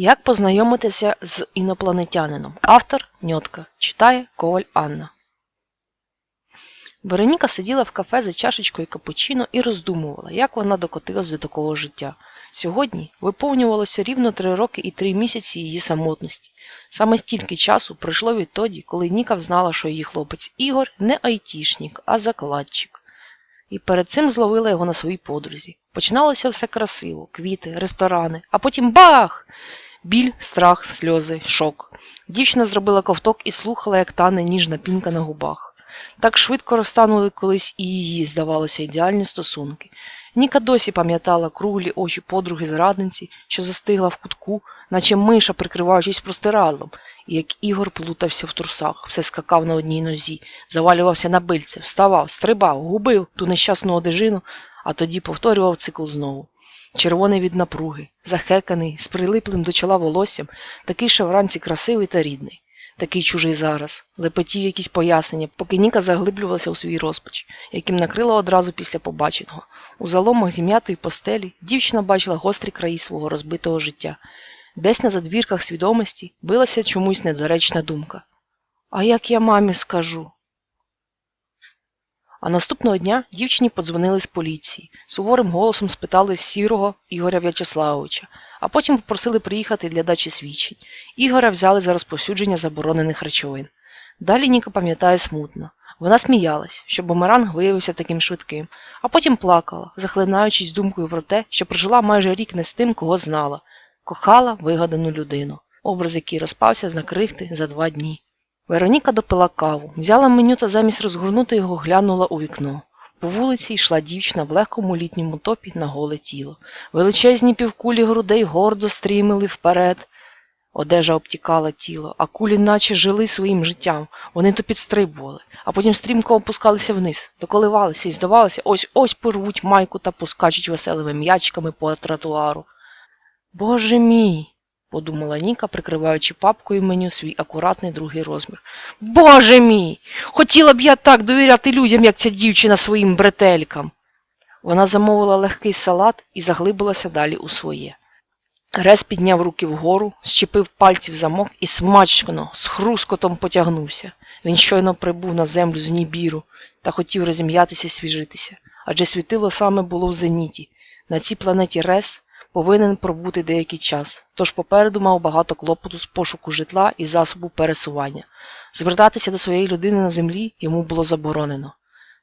Як познайомитися з інопланетянином? Автор Ньотка. Читає Коваль Анна. Вероніка сиділа в кафе за чашечкою капучино і роздумувала, як вона докотилась до такого життя. Сьогодні виповнювалося рівно три роки і три місяці її самотності. Саме стільки часу пройшло відтоді, коли Ніка взнала, що її хлопець Ігор не айтішник, а закладчик. І перед цим зловила його на своїй подрузі. Починалося все красиво, квіти, ресторани, а потім бах! Біль, страх, сльози, шок. Дівчина зробила ковток і слухала, як тане ніжна пінка на губах. Так швидко розтанули колись і її, здавалося, ідеальні стосунки. Ніка досі пам'ятала круглі очі подруги зрадниці, що застигла в кутку, наче миша, прикриваючись простирадлом, і як Ігор плутався в трусах, все скакав на одній нозі, завалювався на бильце, вставав, стрибав, губив ту нещасну одежину, а тоді повторював цикл знову. Червоний від напруги, захеканий, з прилиплим до чола волоссям, такий ще вранці красивий та рідний, такий чужий зараз, лепетів якісь пояснення, поки Ніка заглиблювалася у свій розпач, яким накрила одразу після побаченого. У заломах зім'ятої постелі дівчина бачила гострі краї свого розбитого життя. Десь на задвірках свідомості билася чомусь недоречна думка. А як я мамі скажу? А наступного дня дівчині подзвонили з поліції, суворим голосом спитали сірого Ігоря В'ячеславовича, а потім попросили приїхати для дачі свідчень. Ігоря взяли за розповсюдження заборонених речовин. Далі Ніка пам'ятає смутно. Вона сміялась, що бумеранг виявився таким швидким, а потім плакала, захлинаючись думкою про те, що прожила майже рік не з тим, кого знала, кохала вигадану людину, образ який розпався на крихти за два дні. Вероніка допила каву, взяла меню та замість розгорнути його глянула у вікно. По вулиці йшла дівчина в легкому літньому топі на голе тіло. Величезні півкулі грудей гордо стрімили вперед. Одежа обтікала тіло, а кулі наче жили своїм життям. Вони то підстрибували, а потім стрімко опускалися вниз, доколивалися і здавалося, ось ось порвуть майку та поскачуть веселими м'ячками по тротуару. Боже мій! Подумала Ніка, прикриваючи папкою меню свій акуратний другий розмір. Боже мій! Хотіла б я так довіряти людям, як ця дівчина своїм бретелькам. Вона замовила легкий салат і заглибилася далі у своє. Рес підняв руки вгору, щепив пальці в замок і смачно, з хрускотом потягнувся. Він щойно прибув на землю з Нібіру та хотів розім'ятися і свіжитися, адже світило саме було в зеніті. На цій планеті Рес повинен пробути деякий час, тож попереду мав багато клопоту з пошуку житла і засобу пересування. Звертатися до своєї людини на землі йому було заборонено.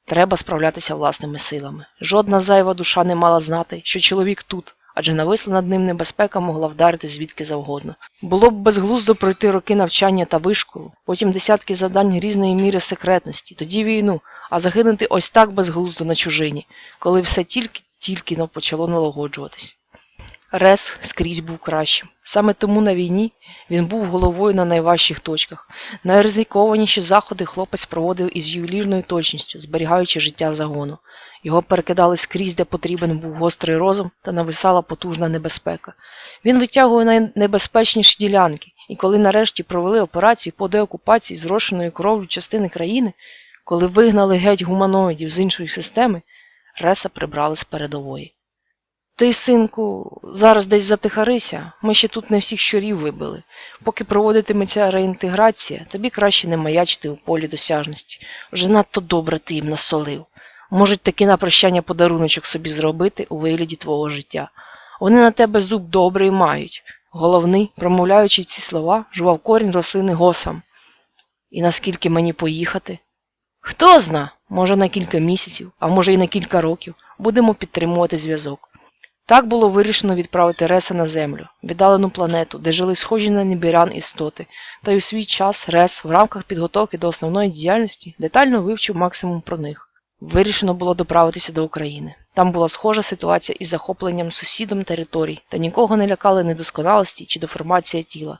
Треба справлятися власними силами. Жодна зайва душа не мала знати, що чоловік тут, адже нависла над ним небезпека могла вдарити звідки завгодно. Було б безглуздо пройти роки навчання та вишколу, потім десятки завдань різної міри секретності, тоді війну, а загинути ось так безглуздо на чужині, коли все тільки-тільки почало налагоджуватись. Рес скрізь був кращим. Саме тому на війні він був головою на найважчих точках. Найризикованіші заходи хлопець проводив із ювелірною точністю, зберігаючи життя загону. Його перекидали скрізь, де потрібен був гострий розум та нависала потужна небезпека. Він витягує найнебезпечніші ділянки, і коли нарешті провели операції по деокупації зрошеної кров'ю частини країни, коли вигнали геть гуманоїдів з іншої системи, Реса прибрали з передової. Ти, синку, зараз десь затихарися, ми ще тут не всіх щурів вибили. Поки проводитиметься реінтеграція, тобі краще не маячити у полі досяжності. Вже надто добре ти їм насолив. Можуть таки на прощання подаруночок собі зробити у вигляді твого життя. Вони на тебе зуб добрий мають. Головний, промовляючи ці слова, жував корінь рослини госам. І наскільки мені поїхати? Хто зна, може на кілька місяців, а може і на кілька років, будемо підтримувати зв'язок. Так було вирішено відправити Реса на землю, віддалену планету, де жили схожі на небірян істоти, та й у свій час Рес в рамках підготовки до основної діяльності детально вивчив максимум про них. Вирішено було доправитися до України. Там була схожа ситуація із захопленням сусідом територій, та нікого не лякали недосконалості чи деформація тіла.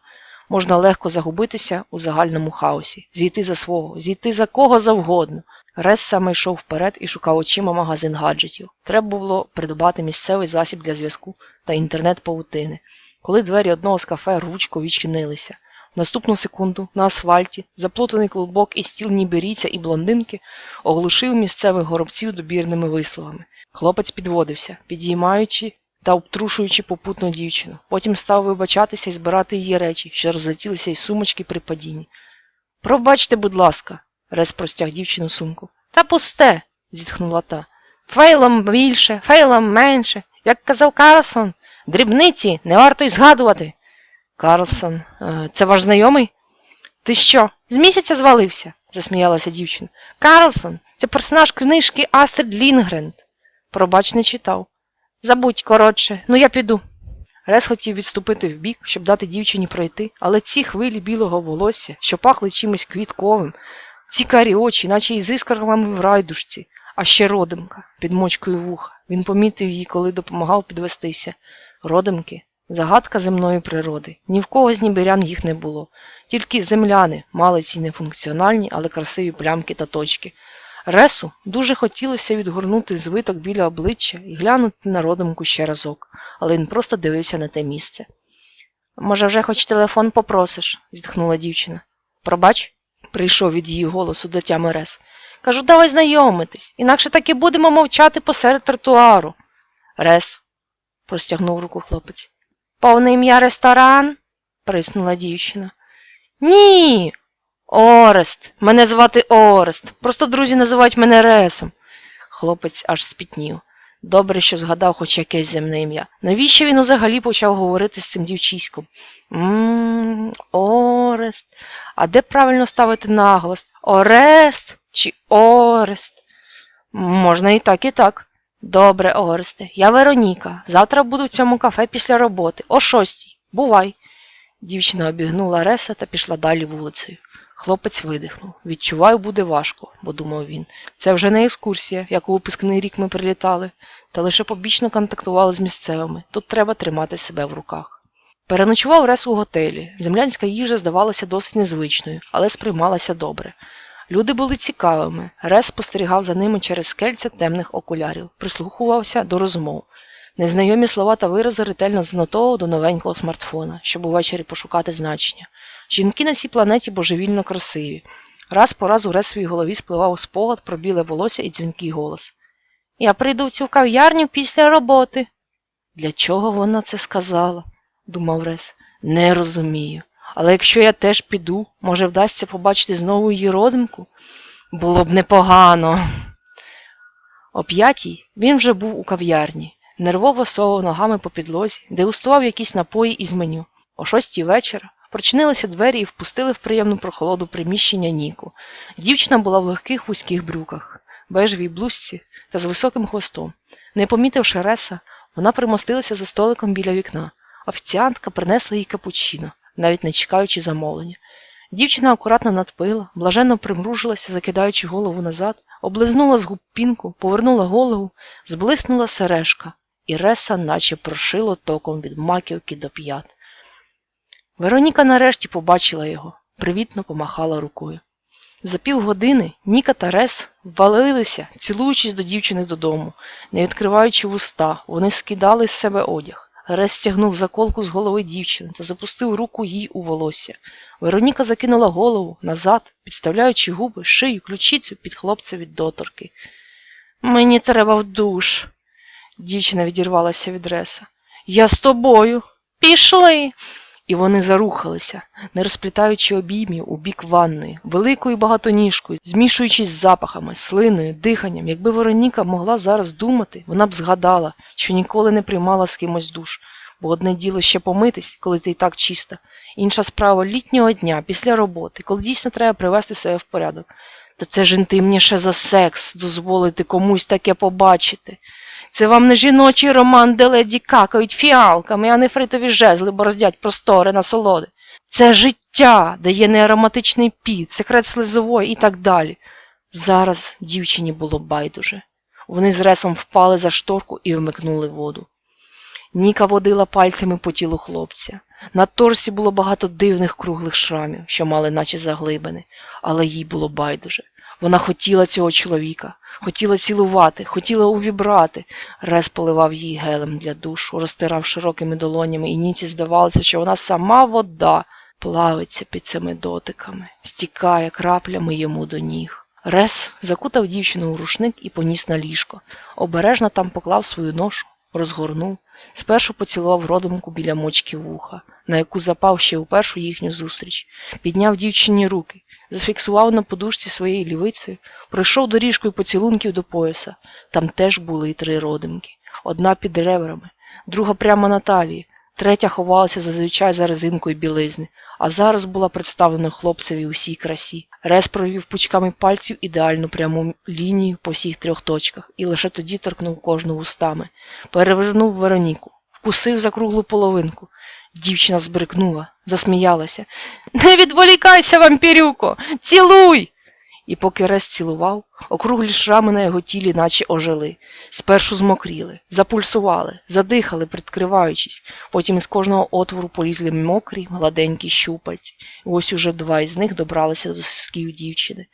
Можна легко загубитися у загальному хаосі, зійти за свого, зійти за кого завгодно. Рес саме йшов вперед і шукав очима магазин гаджетів. Треба було придбати місцевий засіб для зв'язку та інтернет-павутини. Коли двері одного з кафе рвучко відчинилися. Наступну секунду на асфальті заплутаний клубок із стіл ніберійця і блондинки оглушив місцевих горобців добірними висловами. Хлопець підводився, підіймаючи та обтрушуючи попутно дівчину. Потім став вибачатися і збирати її речі, що розлетілися із сумочки при падінні. Пробачте, будь ласка, Рес простяг дівчину сумку. Та пусте, зітхнула та. Фейлом більше, фейлом менше. Як казав Карлсон, дрібниці не варто й згадувати. Карлсон, е, це ваш знайомий? Ти що, з місяця звалився? засміялася дівчина. Карлсон, це персонаж книжки Астрид Лінгрен. Пробач не читав. Забудь, коротше, ну я піду. Рес хотів відступити вбік, щоб дати дівчині пройти, але ці хвилі білого волосся, що пахли чимось квітковим, ці карі очі, наче із іскрами в райдушці, а ще родимка під мочкою вуха. Він помітив її, коли допомагав підвестися. Родимки загадка земної природи. Ні в кого з нібирян їх не було. Тільки земляни мали ці нефункціональні, але красиві плямки та точки. Ресу дуже хотілося відгорнути звиток біля обличчя і глянути на родимку ще разок, але він просто дивився на те місце. Може, вже хоч телефон попросиш, зітхнула дівчина. Пробач, прийшов від її голосу до тями Рес. Кажу, давай знайомитись, інакше таки будемо мовчати посеред тротуару. Рес, простягнув руку хлопець. Повне ім'я ресторан? приснула дівчина. Ні. Орест. Мене звати Орест. Просто друзі називають мене Ресом. Хлопець аж спітнів. Добре, що згадав хоч якесь земне ім'я. Навіщо він взагалі почав говорити з цим дівчиськом? Ммм, Орест. А де правильно ставити наголос? Орест чи Орест? Можна і так, і так. Добре, Оресте, я Вероніка. Завтра буду в цьому кафе після роботи. О шостій. Бувай. Дівчина обігнула Реса та пішла далі вулицею. Хлопець видихнув. Відчуваю, буде важко, бо думав він. Це вже не екскурсія, як у випускний рік ми прилітали, та лише побічно контактували з місцевими. Тут треба тримати себе в руках. Переночував Рес у готелі. Землянська їжа здавалася досить незвичною, але сприймалася добре. Люди були цікавими. Рес спостерігав за ними через скельця темних окулярів, прислухувався до розмов. Незнайомі слова та вирази ретельно занотовував до новенького смартфона, щоб увечері пошукати значення. Жінки на цій планеті божевільно красиві. Раз по раз у Ресовій голові спливав спогад про біле волосся і дзвінкий голос. Я прийду в цю кав'ярню після роботи. Для чого вона це сказала? думав Рес. Не розумію. Але якщо я теж піду, може вдасться побачити знову її родимку? Було б непогано. О п'ятій він вже був у кав'ярні, нервово совав ногами по підлозі, дегустував якісь напої із меню. О шостій вечора прочинилися двері і впустили в приємну прохолоду приміщення Ніку. Дівчина була в легких вузьких брюках, бежевій блузці та з високим хвостом. Не помітивши Реса, вона примостилася за столиком біля вікна. Офіціантка принесла їй капучино, навіть не чекаючи замовлення. Дівчина акуратно надпила, блаженно примружилася, закидаючи голову назад, облизнула з губ пінку, повернула голову, зблиснула сережка, і Реса наче прошило током від маківки до п'ят. Вероніка нарешті побачила його, привітно помахала рукою. За півгодини Ніка та Рес ввалилися, цілуючись до дівчини додому, не відкриваючи вуста, вони скидали з себе одяг. Рес стягнув заколку з голови дівчини та запустив руку їй у волосся. Вероніка закинула голову назад, підставляючи губи, шию, ключицю під хлопця від доторки. Мені треба в душ. Дівчина відірвалася від Реса. Я з тобою. Пішли. І вони зарухалися, не розплітаючи обіймів у бік ванної, великою багатоніжкою, змішуючись з запахами, слиною, диханням. Якби Вероніка могла зараз думати, вона б згадала, що ніколи не приймала з кимось душ. Бо одне діло ще помитись, коли ти і так чиста, інша справа літнього дня, після роботи, коли дійсно треба привести себе в порядок. Та це ж інтимніше за секс, дозволити комусь таке побачити. Це вам не жіночий роман, де леді какають фіалками, а не фритові жезли бороздять простори насолоди. Це життя, де є неароматичний піт, секрет слизової і так далі. Зараз дівчині було байдуже. Вони з ресом впали за шторку і вмикнули воду. Ніка водила пальцями по тілу хлопця. На торсі було багато дивних круглих шрамів, що мали наче заглибини, але їй було байдуже. Вона хотіла цього чоловіка, хотіла цілувати, хотіла увібрати. Рес поливав їй гелем для душу, розтирав широкими долонями, і Ніці здавалося, що вона сама вода плавиться під цими дотиками, стікає краплями йому до ніг. Рес закутав дівчину у рушник і поніс на ліжко. Обережно там поклав свою ношу, розгорнув, спершу поцілував родимку біля мочки вуха, на яку запав ще у першу їхню зустріч, підняв дівчині руки, зафіксував на подушці своєї лівиці, пройшов доріжкою поцілунків до пояса. Там теж були й три родимки. Одна під ребрами, друга прямо на талії, третя ховалася зазвичай за резинкою білизни, а зараз була представлена хлопцеві у всій красі. Рез провів пучками пальців ідеальну пряму лінію по всіх трьох точках і лише тоді торкнув кожну вустами. Перевернув Вероніку, вкусив за круглу половинку. Дівчина збрикнула, засміялася. Не відволікайся, вампірюко! Цілуй! І поки Рез цілував, округлі шрами на його тілі наче ожили. Спершу змокріли, запульсували, задихали, прикриваючись, потім із кожного отвору полізли мокрі, гладенькі щупальці, і ось уже два із них добралися до сосків дівчини.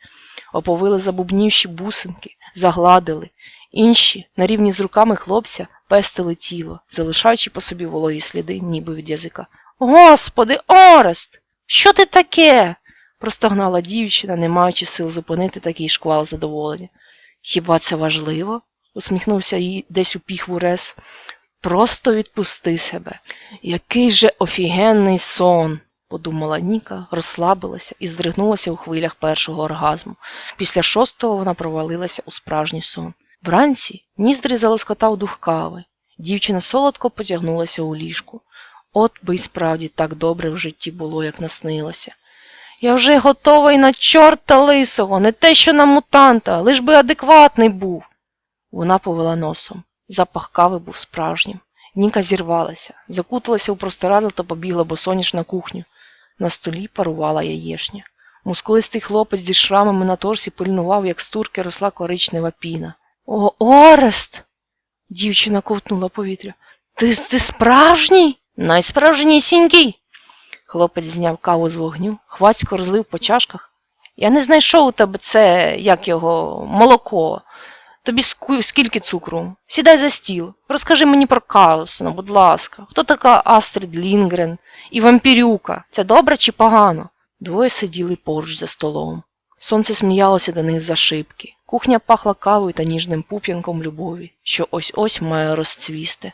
Оповили забубнівші бусинки, загладили. Інші, на рівні з руками хлопця, пестили тіло, залишаючи по собі вологі сліди, ніби від язика. Господи, Орест! Що ти таке? Простогнала дівчина, не маючи сил зупинити такий шквал задоволення. Хіба це важливо? усміхнувся їй десь у піхву Рес. Просто відпусти себе. Який же офігенний сон, подумала Ніка, розслабилася і здригнулася у хвилях першого оргазму. Після шостого вона провалилася у справжній сон. Вранці ніздрі залоскотав дух кави. Дівчина солодко потягнулася у ліжку. От би й справді так добре в житті було, як наснилося. Я вже готова і на чорта лисого, не те, що на мутанта, лиш би адекватний був. Вона повела носом. Запах кави був справжнім. Ніка зірвалася, закуталася у простирадло та побігла босоніж на кухню. На столі парувала яєшня. Мускулистий хлопець зі шрамами на торсі пильнував, як з турки росла коричнева піна. О, Орест! Дівчина ковтнула повітря. Ти, ти справжній? Найсправжнісінький. Хлопець зняв каву з вогню, хвацько розлив по чашках. Я не знайшов у тебе це, як його, молоко. Тобі скільки цукру? Сідай за стіл. Розкажи мені про Карлсона, будь ласка. Хто така Астрід Лінгрен і вампірюка? Це добре чи погано? Двоє сиділи поруч за столом. Сонце сміялося до них за шибки. Кухня пахла кавою та ніжним пуп'янком любові, що ось ось має розцвісти.